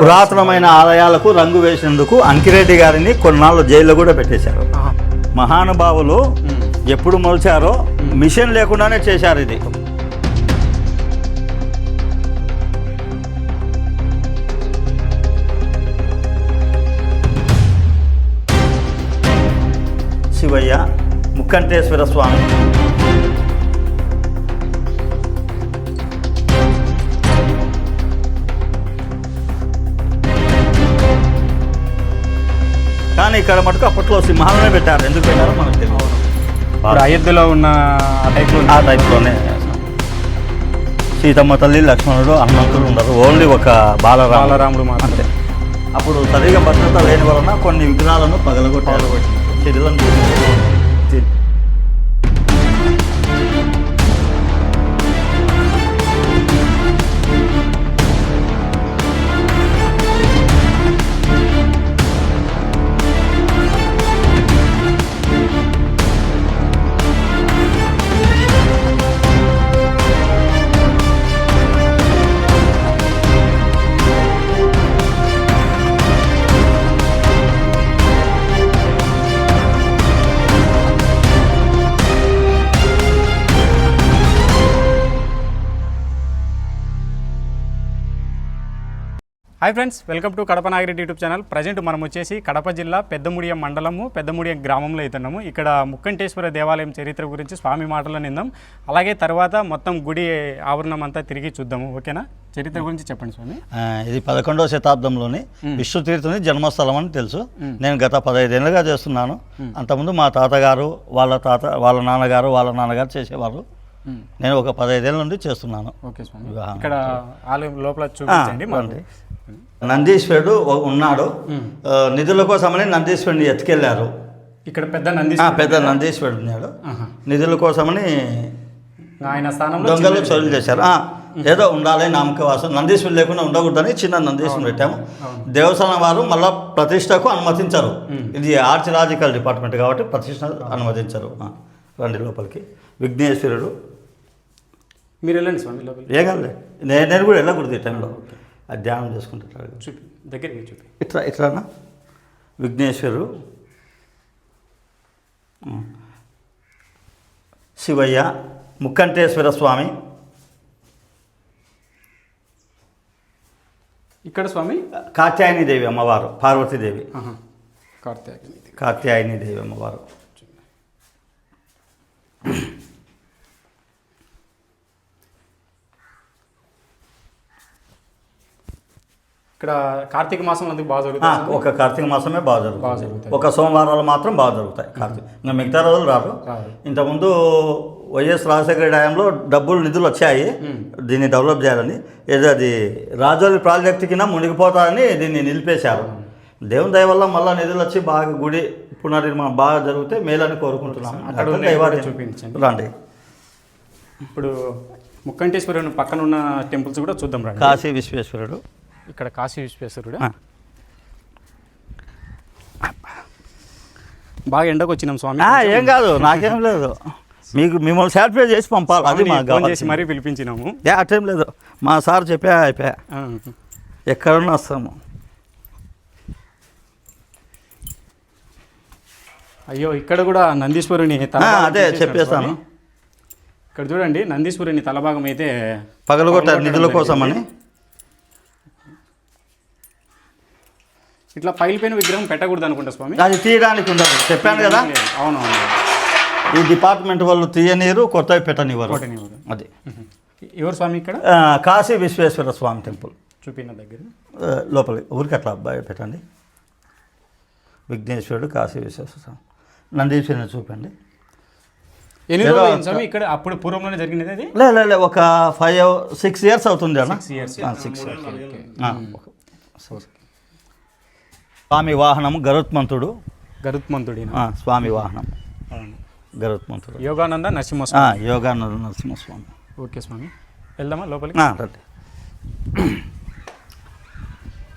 పురాతనమైన ఆలయాలకు రంగు వేసినందుకు అంకిరెడ్డి గారిని కొన్నాళ్ళు జైల్లో కూడా పెట్టేశారు. మహానుభావులు ఎప్పుడు మొలిచారో మిషన్ లేకుండానే చేశారు ఇది. శివయ్య ముక్కంటేశ్వర స్వామి. ఇక్కడ మటుకు అప్పట్లో సింహాలనే పెట్టారు. ఎందుకు పెట్టారో మనకు తెలియదు అయోధ్యలో ఉన్న ఆ టైప్లో ఆ టైప్లోనే సీతమ్మ తల్లి లక్ష్మణుడు హనుమంతుడు ఉండరు. ఓన్లీ ఒక బాలరామ బాలరాముడు మాత్రం అంతే. అప్పుడు సరిగా భద్రత లేని వలన కొన్ని విగ్రహాలను పగలగొట్టారు. శిథిలం hi friends welcome to Kadapa Nagireddy YouTube channel. Present మనం వచ్చేసి కడప జిల్లా పెద్దముడియం మండలము పెద్దముడియం గ్రామంలో అవుతున్నాము ఇక్కడ ముక్కంటేశ్వర దేవాలయం చరిత్ర గురించి స్వామి మాటలు నిందాం. అలాగే తర్వాత మొత్తం గుడి ఆవరణం అంతా తిరిగి చూద్దాము ఓకేనా? చరిత్ర గురించి చెప్పండి స్వామి. ఇది పదకొండవ శతాబ్దంలోని విష్ణుతీర్థుని జన్మస్థలం అని తెలుసు. నేను గత పదహైదేళ్ళుగా చేస్తున్నాను. అంతకుముందు మా తాతగారు వాళ్ళ తాత వాళ్ళ నాన్నగారు వాళ్ళ నాన్నగారు చేసేవారు. నేను ఒక పదహైదేళ్ళ నుండి చేస్తున్నాను. ఓకే స్వామి. ఇక్కడ ఆలయం లోపల చూపించండి. నందీశ్వరుడు ఉన్నాడు. నిధుల కోసమని నందీశ్వరుని ఎత్తుకెళ్ళారు ఇక్కడ పెద్ద నంది పెద్ద నందీశ్వరుడు ఉన్నాడు. నిధుల కోసమని ఆయన స్థానంలో దొంగలు చోరీ చేశారు. ఏదో ఉండాలి నామకవాసం. నందీశ్వరుడు లేకుండా ఉండకూడదని చిన్న నందీశ్వరుని పెట్టాము. దేవస్థానం వారు మళ్ళా ప్రతిష్టకు అనుమతించరు. ఇది ఆర్చిలాజికల్ డిపార్ట్మెంట్ కాబట్టి ప్రతిష్ట అనుమతించరు. రండి లోపలికి. విఘ్నేశ్వరుడు. మీరు వెళ్ళండి స్వామి లోపలికి. ఏ నేను నేను కూడా వెళ్ళకూడదు ఈ టైంలో. అది ధ్యానం చేసుకుంటారు చూపి. దగ్గరికి చూపి. ఇట్లా ఇట్లానా? విఘ్నేశ్వరుడు ఉం. శివయ్య ముక్కంటేశ్వర స్వామి. ఇక్కడ స్వామి? కాత్యాయని దేవి అమ్మవారు పార్వతీదేవి. ఆహా. కార్తీక కాత్యాయని దేవి అమ్మవారు. ఇక్కడ కార్తీక మాసం అందుకు బాగా జరుగుతుంది? ఒక కార్తీక మాసమే బాగా జరుగుతుంది. ఒక సోమవారాలు మాత్రం బాగా జరుగుతాయి కార్తీక. ఇంకా మిగతా రోజులు రాదు. ఇంతకుముందు వైఎస్ రాజశేఖర టైంలో డబ్బులు నిధులు వచ్చాయి. దీన్ని డెవలప్ చేయాలని. ఏదో అది రాజోలి ప్రాజెక్ట్ కింద మునిగిపోతారని దీన్ని నిలిపేశారు. దేవుని దయ వల్ల మళ్ళీ నిధులు వచ్చి బాగా గుడి పునర్నిర్మాణం బాగా జరిగితే మేలని కోరుకుంటున్నాం. రండి. ఇప్పుడు ముక్కంటేశ్వరుని పక్కన ఉన్న టెంపుల్స్ కూడా చూద్దాం రండి. కాశీ విశ్వేశ్వరుడు ఇక్కడ కాశీ విశ్వేశ్వరుడు. బాగా ఎండకు వచ్చినాం స్వామి. ఏం కాదు నాకేం లేదు. మీకు మిమ్మల్ని సాటిస్ఫై చేసి పంపాలి అది కావాలి. చేసి మరీ పిలిపించినాము. ఏ అటేం లేదు. మా సార్ చెప్పా అయిపోయా. ఎక్కడున్నా వస్తాము. అయ్యో ఇక్కడ కూడా నందీశ్వరుని అదే చెప్పేస్తాను. ఇక్కడ చూడండి నందీశ్వరుని తలభాగం అయితే పగలగొట్టారు నిధుల కోసమని. ఇట్లా పైలిపోయిన విగ్రహం పెట్టకూడదు అనుకుంటా స్వామి. అది తీయడానికి ఉండదు. చెప్పాను కదా? అవును ఈ డిపార్ట్మెంట్ వాళ్ళు తీయనీరు కొత్తవి పెట్టనివ్వరు. అది. ఎవరు స్వామి ఇక్కడ? కాశీ విశ్వేశ్వర స్వామి టెంపుల్. చూపిన దగ్గర. లోపలి. ఊరికి అట్లా అబ్బాయి పెట్టండి. విఘ్నేశ్వరుడు కాశీ విశ్వేశ్వర స్వామి. నందీశ్వరుని చూపండి. ఎన్ని రోజులు స్వామి ఇక్కడ? అప్పుడు పూర్వంలోనే జరిగినది అది? లే ఒక ఫైవ్ సిక్స్ ఇయర్స్ అవుతుంది అన్న? Six years. సిక్స్ స్వామి వాహనము గరుత్మంతుడు. గరుత్మంతుడి స్వామి వాహనం గరుత్మంతుడు. యోగానంద నరసింహ ఆ, స్వామి యోగానంద నరసింహస్వామి. ఓకే స్వామి. వెళ్దామా లోపలికి? రండి.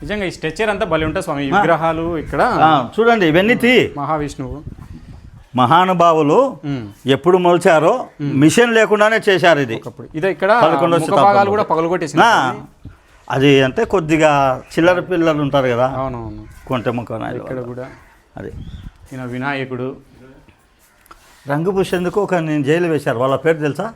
నిజంగా ఈ స్ట్రక్చర్ అంతా భలే ఉంటుంది స్వామి. విగ్రహాలు ఇక్కడ. చూడండి ఇవన్నీ తీ. మహావిష్ణువు. మహానుభావులు. ఎప్పుడు మొలిచారో మిషన్ లేకుండానే చేశారు ఇది. ఇక్కడ శతాబ్దంలో. కూడా పగలగొట్టేసిన ఆ, అది అంటే కొద్దిగా చిల్లర పిల్లలు ఉంటారు కదా. అవునవును. కొంటె నాయుడు ఇక్కడ కూడా. అది. ఈయన వినాయకుడు. రంగు పూసేందుకు ఒక నేను జైలు వేశారు. వాళ్ళ పేరు తెలుసా?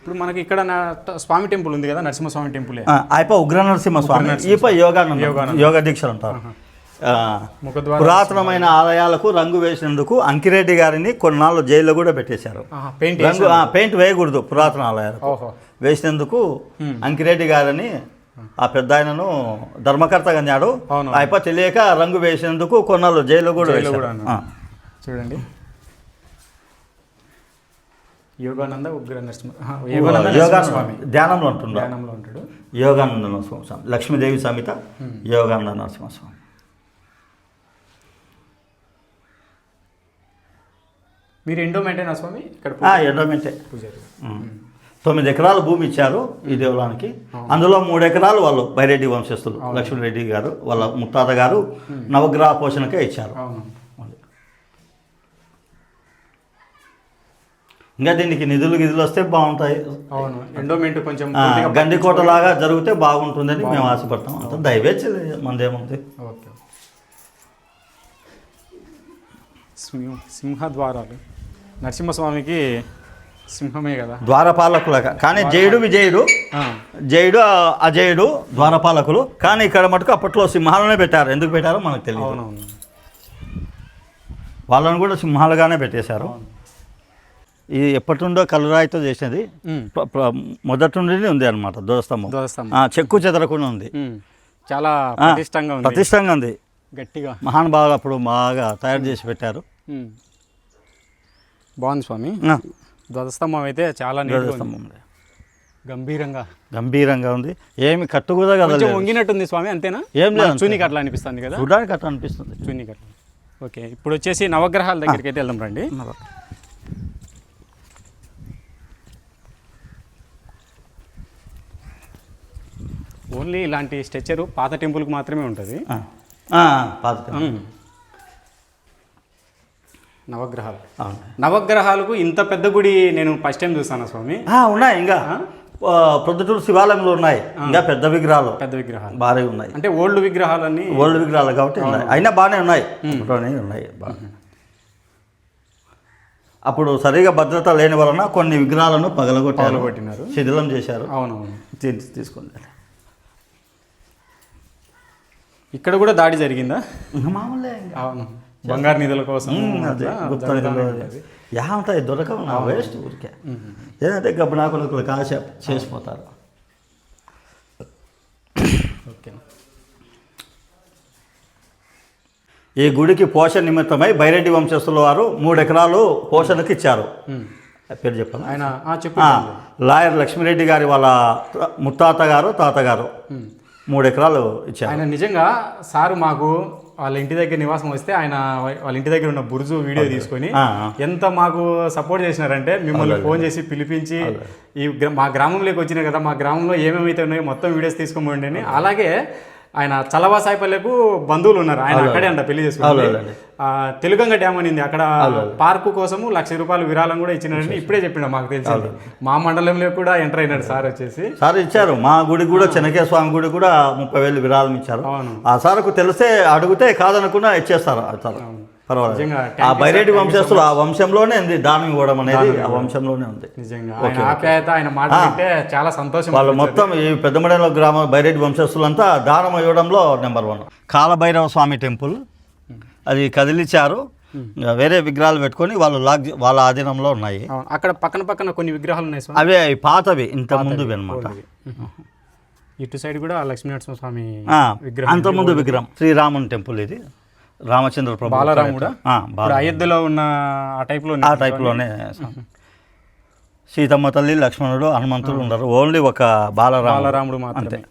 ఇప్పుడు మనకి ఇక్కడ స్వామి టెంపుల్ ఉంది కదా నరసింహస్వామి టెంపులే. అయిపో ఉగ్ర నరసింహ స్వామి ఈప యోగానంద. యోగ దీక్షలు అంటారు. పురాతనమైన ఆలయాలకు రంగు వేసినందుకు అంకిరెడ్డి గారిని కొన్నాళ్ళు జైల్లో కూడా పెట్టేశారు. పెయింట్ రంగు పెయింట్ వేయకూడదు పురాతన ఆలయాలకు. వేసినందుకు అంకిరెడ్డి గారిని ఆ పెద్ద ఆయనను ధర్మకర్తగా అన్నాడు అవును. అయిపో తెలియక రంగు వేసినందుకు కొన్నాళ్ళు జైల్లో కూడా. చూడండి. యోగానంద ఉగ్ర నరసింహ ఆహా, యోగానంద యోగానంద స్వామి ధ్యానంలో ఉంటుండ ధ్యానంలో ఉంటాడు. యోగానంద నరసింహస్వామి. లక్ష్మీదేవి సమేత యోగానంద నరసింహస్వామి. మీరు ఎండోమెంటేనా స్వామి? ఇక్కడ ఎండోమెంటే. పూజారి. తొమ్మిది ఎకరాల భూమి ఇచ్చారు ఈ దేవాలయానికి. అందులో మూడు ఎకరాలు వాళ్ళు బైరెడ్డి వంశస్థులు లక్ష్మీరెడ్డి గారు వాళ్ళ ముత్తాత గారు నవగ్రహ పోషణకే ఇచ్చారు. ఇంకా దీనికి నిధులు గిధులు వస్తే బాగుంటాయి. అవును. ఎండోమెంట్ కొంచెం గండికోట లాగా జరిగితే బాగుంటుందని మేము ఆశపడతాం. అంత దయవేచ్చి మందేముంది? ఓకే. సింహ సింహద్వారాలు. నరసింహస్వామికి సింహమే కదా. ద్వారపాలకులుగా. కానీ జయుడు విజయుడు జయుడు అజయుడు ద్వారపాలకులు. కానీ ఇక్కడ మటుకు అప్పట్లో సింహాలనే పెట్టారు. ఎందుకు పెట్టారో మనకు తెలియదు. వాళ్ళని కూడా సింహాలుగానే పెట్టేశారు. ఇది ఎప్పటి నుండో కలురాయితో చేసినది మొదటి నుండి ఉంది అనమాట ధ్వజస్తంభం. చెక్కు చెదరకుండా ఉంది. చాలా ఆ, పటిష్టంగా ఉంది. ప్రతిష్టంగా ఉంది. గట్టిగా. మహానుభావులు అప్పుడు బాగా తయారు చేసి పెట్టారు. బాగుంది స్వామి. ధ్వజస్తంభం అయితే చాలా. ధ్వజస్తంభం. గంభీరంగా. గంభీరంగా ఉంది. ఏమి కట్టు కూడా కదలేదు వంగినట్టుంది స్వామి అంతేనా? ఏం లేదు అంతే. చూనికి అట్లా అనిపిస్తుంది కదా? చూడడానికి అట్లా అనిపిస్తుంది. చూనికి అట్లా ఓకే ఇప్పుడు వచ్చేసి నవగ్రహాల దగ్గరికి అయితే వెళ్దాం రండి. ఓన్లీ ఇలాంటి స్ట్రక్చర్ పాత టెంపుల్కి మాత్రమే ఉంటుంది. పాత. నవగ్రహాలు. అవును. నవగ్రహాలకు ఇంత పెద్ద గుడి నేను ఫస్ట్ టైం చూస్తాను స్వామి? ఉన్నాయి ఇంకా. ప్రొద్దుటూరు శివాలయంలో ఉన్నాయి. ఇంకా పెద్ద విగ్రహాలు. పెద్ద విగ్రహాలు. భారీ ఉన్నాయి. అంటే ఓల్డ్ విగ్రహాలన్నీ ఓల్డ్ విగ్రహాలు కాబట్టి ఉన్నాయి. అయినా బాగానే ఉన్నాయి. ఉన్నాయి. బాగా. అప్పుడు సరిగా భద్రత లేని వలన కొన్ని విగ్రహాలను పగలగొట్టారు. పగలగొట్టినారు. శిథిలం చేశారు. అవునవును. తీసుకుంది. ఇక్కడ కూడా దాడి జరిగిందా? మామూలే. అవును. బంగారు నిధుల కోసం గుప్త నిధులు. యా ఉంటాయి దొరకవు నా వేస్ట్ ఊరికే. ఏదంటే గబ్బనాకులకు కాశ చేసిపోతారు. ఓకే. ఈ గుడికి పోషణ నిమిత్తమై బైరెడ్డి వంశస్థుల వారు మూడు ఎకరాలు పోషణకు ఇచ్చారు. పేరు చెప్పాను? ఆయన లాయర్ లక్ష్మిరెడ్డి గారి వాళ్ళ ముత్తాత గారు తాతగారు. మూడు ఎకరాలు ఇచ్చారు. ఆయన నిజంగా సారు మాకు వాళ్ళ ఇంటి దగ్గర నివాసం వస్తే ఆయన వాళ్ళ ఇంటి దగ్గర ఉన్న బుర్జు వీడియో తీసుకొని. ఎంత మాకు సపోర్ట్ చేసినారంటే మిమ్మల్ని ఫోన్ చేసి పిలిపించి ఈ మా గ్రామంలోకి వచ్చినాయి కదా మా గ్రామంలో ఏమేమైతే ఉన్నాయో మొత్తం వీడియోస్ తీసుకోమండి అని. అలాగే ఆయన చలవా సాయిపల్లెకు బంధువులు ఉన్నారు. ఆయన అక్కడే అంట పెళ్ళి. ఆ, తెలుగంగ డ్యామ్ అనింది అక్కడ పార్కు కోసము లక్ష రూపాయలు విరాళం కూడా ఇచ్చినారని ఇప్పుడే చెప్పిండు మాకు తెలిసింది. మా మండలంలో కూడా ఎంటర్ అయినాడు సార్ వచ్చేసి. సార్ ఇచ్చారు. మా గుడి కూడా చెనకే స్వామి గుడి కూడా ముప్పై వేలు విరాళం ఇచ్చారు. అవును. ఆ సార్కు తెలిస్తే అడిగితే కాదనకుండా ఇచ్చేస్తారు సార్. పర్వాలేదు. ఆ బైరెడ్డి వంశస్థులు ఆ వంశంలోనే ఉంది దానం ఇవ్వడం అనేది ఆ వంశంలోనే ఉంది. నిజంగా. ఆయన ఆప్యాయత ఆయన మాట వింటే చాలా సంతోషం వాళ్ళు మొత్తం ఈ పెద్దమడలో గ్రామ బైరెడ్డి వంశస్థులంతా దానం ఇవ్వడంలో number one. Kalabhairava Swamy temple. అది కదిలిచ్చారు ఇంకా వేరే విగ్రహాలు పెట్టుకొని వాళ్ళు లాగ్ వాళ్ళ ఆధీనంలో ఉన్నాయి. అక్కడ పక్కన పక్కన కొన్ని విగ్రహాలు ఉన్నాయి అవే అవి పాతవి ఇంత ముందువి అనమాట ఇటు సైడ్ కూడా లక్ష్మీనరసింహ స్వామి విగ్రహం అంత ముందు విగ్రహం శ్రీరాముని టెంపుల్ ఇది. రామచంద్ర ప్రభు బాలరాముడా? అయోధ్యలో ఉన్న ఆ టైప్లో ఆ టైప్లోనే సీతమ్మ తల్లి లక్ష్మణుడు హనుమంతుడు ఉండరు. ఓన్లీ ఒక బాలరాముడు. బాలరాముడు మాత్రమే.